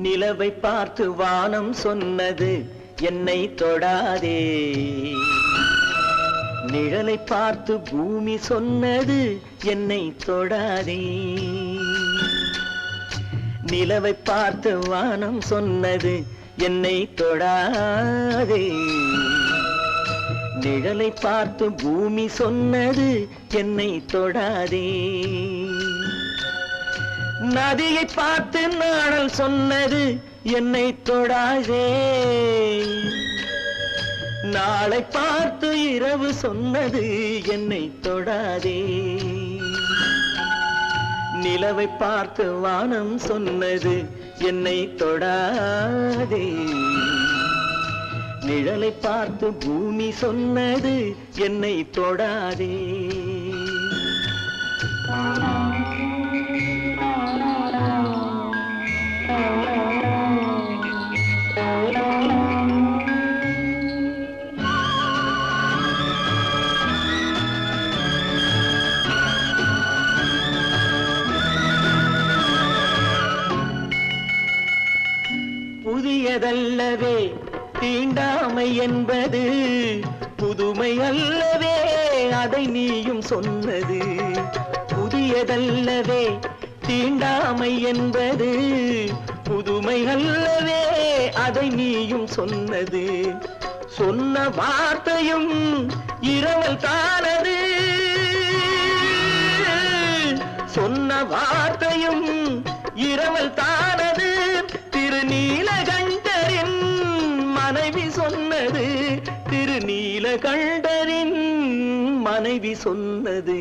நிலவை பார்த்து வானம் சொன்னது என்னை தொடாதே. நிழலை பார்த்து பூமி சொன்னது என்னை தொடாதே. நிலவை பார்த்து வானம் சொன்னது என்னை தொடாதே. நிழலை பார்த்து பூமி சொன்னது என்னை தொடாதே. நதியை பார்த்து நாடல் சொன்னது என்னை தொடாதே. நாளை பார்த்து இரவு சொன்னது என்னை தொடாதே. நிலவை பார்த்து வானம் சொன்னது என்னை தொடாதே. நிழலை பார்த்து பூமி சொன்னது என்னை தொடாதே. அல்லவே தீண்டாமை என்பது புதுமை அல்லவே அதை நீயும் சொன்னது புதியதல்லவே தீண்டாமை என்பது புதுமை அல்லவே அதை நீயும் சொன்னது. சொன்ன வார்த்தையும் கண்டரின் மனைவி சொன்னது.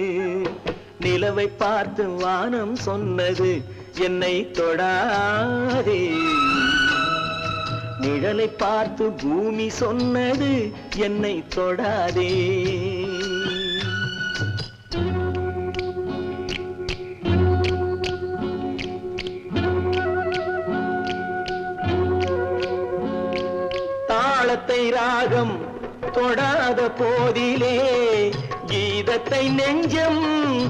நிலவை பார்த்து வானம் சொன்னது. என்னை தொடாதே. நிழலை பார்த்து பூமி சொன்னது. என்னை தொடாதே. தாளத்தை ராகம் தொடாத போதிலே கீதத்தை நெஞ்சம்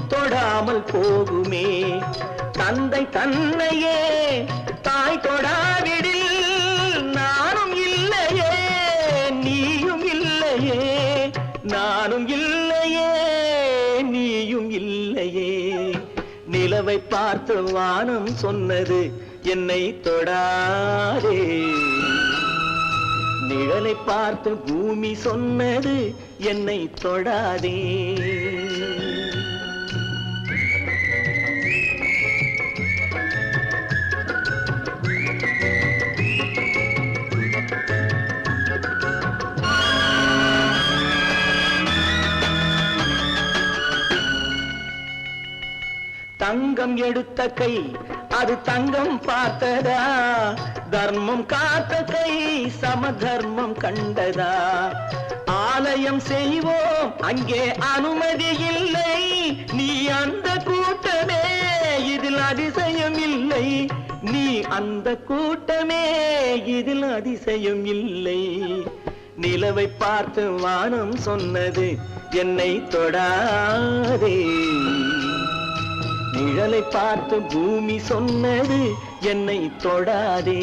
தொடாமல் போகுமே. தந்தை தன்னையே தாய் தொடாவிடில் நானும் இல்லையே நீயும் இல்லையே நானும் இல்லையே நீயும் இல்லையே. நிலவை பார்த்து வானம் சொன்னது என்னை தொடாதே. நிழலை பார்த்து பூமி சொன்னது என்னை தொடாதே. தங்கம் எடுத்த கை அது தங்கம் பார்த்ததா? தர்மம் காத்த கை சமதர்மம் கண்டதா? ஆலயம் செய்வோம் அங்கே அனுமதி இல்லை. நீ அந்த கூட்டமே இதில் அதிசயம் இல்லை. நீ அந்த கூட்டமே இதில் அதிசயம் இல்லை. நிலவை பார்த்து வானம் சொன்னது என்னை தொடாதே. நிழலை பார்த்து பூமி சொன்னது என்னை தொடாதே.